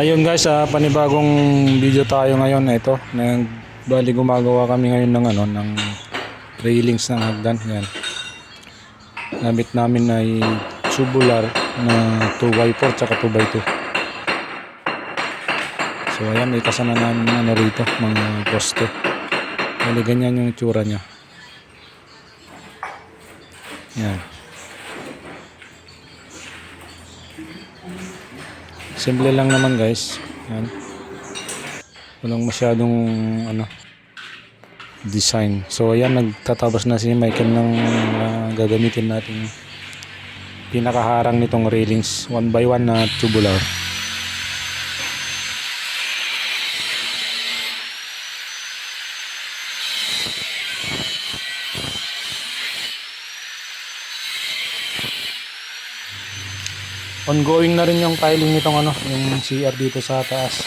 Ayun guys, ah, panibagong video tayo ngayon. Ito, nang bali gumagawa kami ngayon ng ano, ng railings ng hagdan. Yan. Gamit namin ay tubular na 2x4 tsaka 2x2. So ayan, may kasama namin ano rito, mga poste. Bali ganyan yung itsura niya. Yan. Simple lang naman guys. Yan. Walang masyadong ano design. So ayan nagtatapos na si Michael ng ah, gagamitin natin pinakaharang nitong railings one by one na tubular. Ongoing na rin yung tiling nitong ano, yung CR dito sa taas.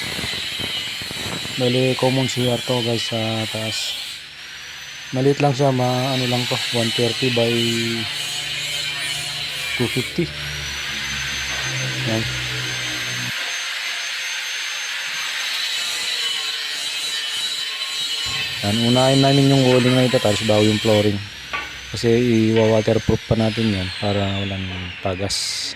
Bali, common CR to guys sa taas. Maliit lang siya, ma ano lang to, 130 by 250. Yan. Yan, unahin namin yung walling na ito tapos bago yung flooring. Kasi i-waterproof pa natin yan para walang tagas.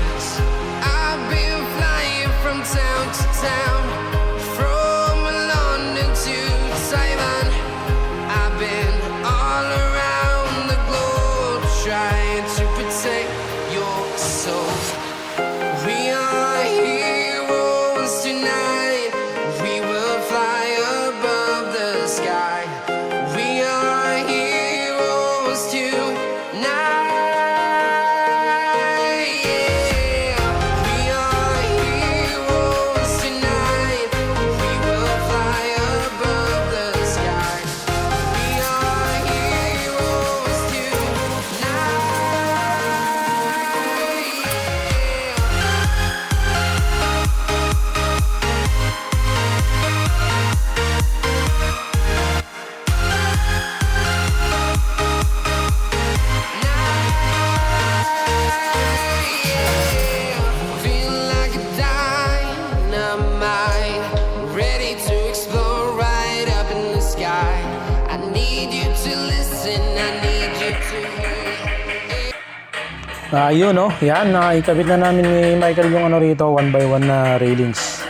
Ah, yun no. Yan, na ikabit na namin ni Michael yung ano rito, one by one na railings.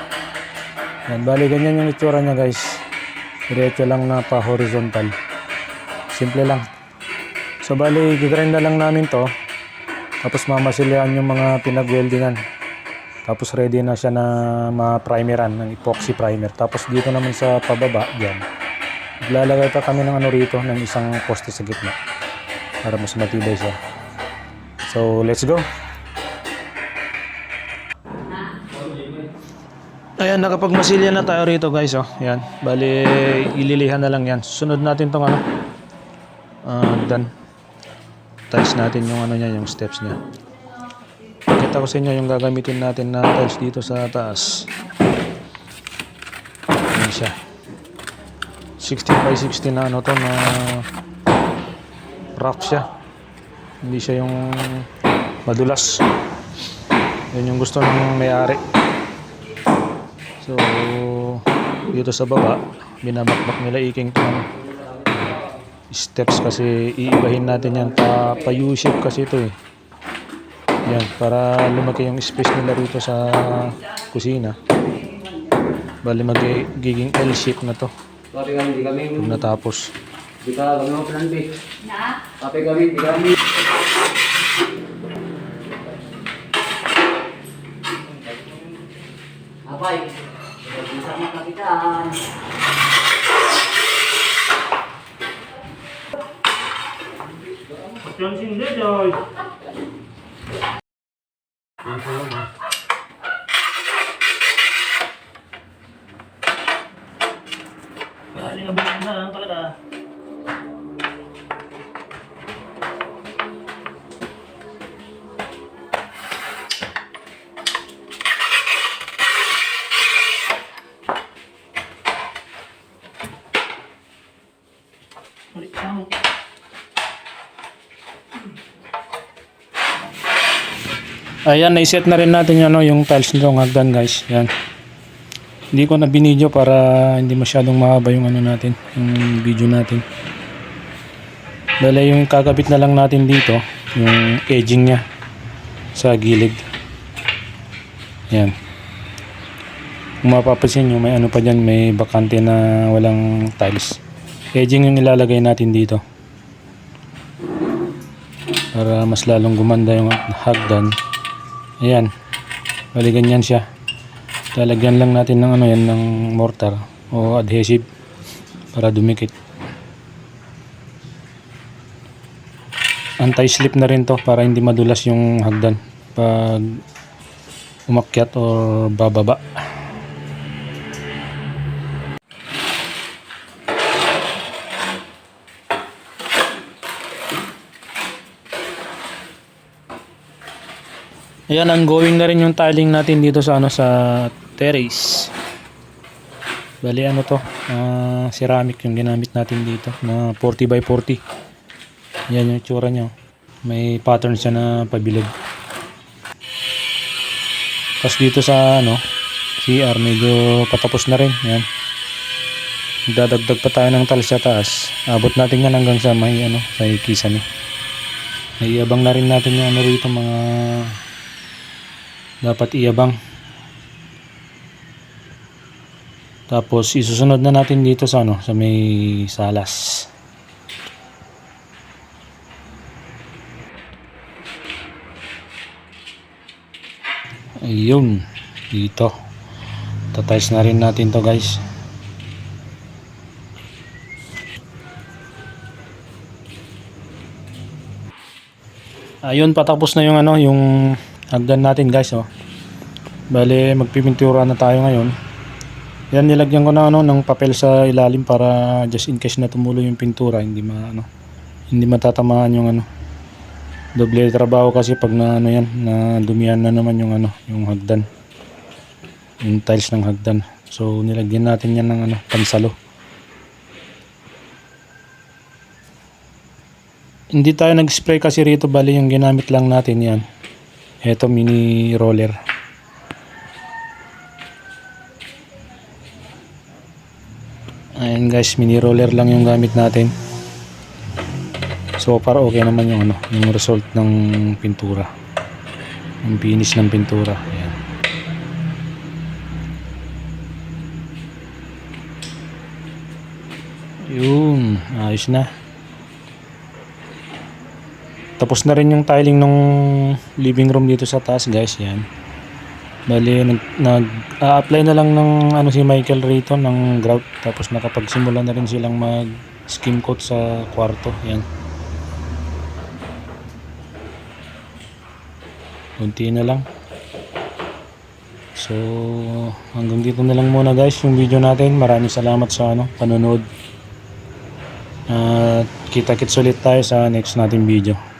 Yan, bali ganyan yung itsura niya guys. Diretso lang na pa horizontal. Simple lang. So bali, gigrind na lang namin to. Tapos mamasilayan yung mga pinag-weldingan. Tapos ready na siya na ma-primeran ng epoxy primer. Tapos dito naman sa pababa, dyan. Maglalagay pa kami ng ano rito, ng isang poste sa gitna. Para mas matibay siya. So, let's go. Ayan, nakapagmasilya na tayo rito guys. Oh. Ayan, bali ililihan na lang yan. Sunod natin tong ano. Ah, done. Tiles natin yung ano niya, yung steps niya. Pakita ko sa inyo yung gagamitin natin na tiles dito sa taas. Ayan siya. 16 by 16 na ano to na rough siya. Hindi siya yung madulas. Yun yung gusto ng may-ari. So, dito sa baba, binabakbak nila iking ng steps kasi iibahin natin yan pa, pa U-shape kasi ito eh. Yan, para lumaki yung space nila rito sa kusina. Bali magiging L-shape na to pag natapos. Di ka kami mga plan B. Na? Kape kami, di kami. Abay, bisa mga kapitan. Galing ang bulan na lang talaga. Ayan, naiset na rin natin yung, ano, yung tiles nitong hagdan guys. Yan. Hindi ko na binidyo para hindi masyadong mahaba yung ano natin, yung video natin. Dahil yung kakabit na lang natin dito, yung edging niya sa gilid. Yan. Kung mapapansin nyo, may ano pa dyan, may bakante na walang tiles. Edging yung ilalagay natin dito. Para mas lalong gumanda yung hagdan. Ayan. Bali ganyan siya. Lalagyan lang natin ng ano yan, ng mortar o adhesive para dumikit. Anti-slip na rin to para hindi madulas yung hagdan pag umakyat or bababa. Ayan, ongoing na rin yung tiling natin dito sa ano sa terrace. Bali ano to, ah, ceramic yung ginamit natin dito na 40 by 40. Yan yung itsura niya. May pattern siya na pabilog. Tapos dito sa ano, CR medyo patapos na rin. Yan. Dadagdag pa tayo ng tiles sa taas. Abot natin yan hanggang sa may ano, sa kisan eh. Naiabang na rin natin yung ano rito mga dapat iabang. Tapos isusunod na natin dito sa ano, sa may salas. Ayun, dito. Tatiles na rin natin to guys. Ayun, patapos na yung ano, yung hagdan natin guys, oh. Bale, magpipintura na tayo ngayon. Yan, nilagyan ko na ano, ng papel sa ilalim para just in case na tumulo yung pintura, hindi ma, ano, hindi matatamaan yung ano. Doble trabaho kasi pag na ano yan, na dumihan na naman yung ano, yung hagdan. Yung tiles ng hagdan. So, nilagyan natin yan ng ano, pansalo. Hindi tayo nag-spray kasi rito, bali yung ginamit lang natin yan. Ito mini roller. Ayan guys, mini roller lang yung gamit natin. So far okay naman yung ano, yung result ng pintura. Yung finish ng pintura. Ayan. Yun, ayos na. Tapos na rin yung tiling ng living room dito sa taas guys, yan. Bali, nag, nag apply na lang ng ano si Michael rito ng grout tapos nakapagsimula na rin silang mag skim coat sa kwarto, yan. Kunti na lang. So, hanggang dito na lang muna guys yung video natin. Maraming salamat sa ano, panonood. At kita-kits ulit tayo sa next nating video.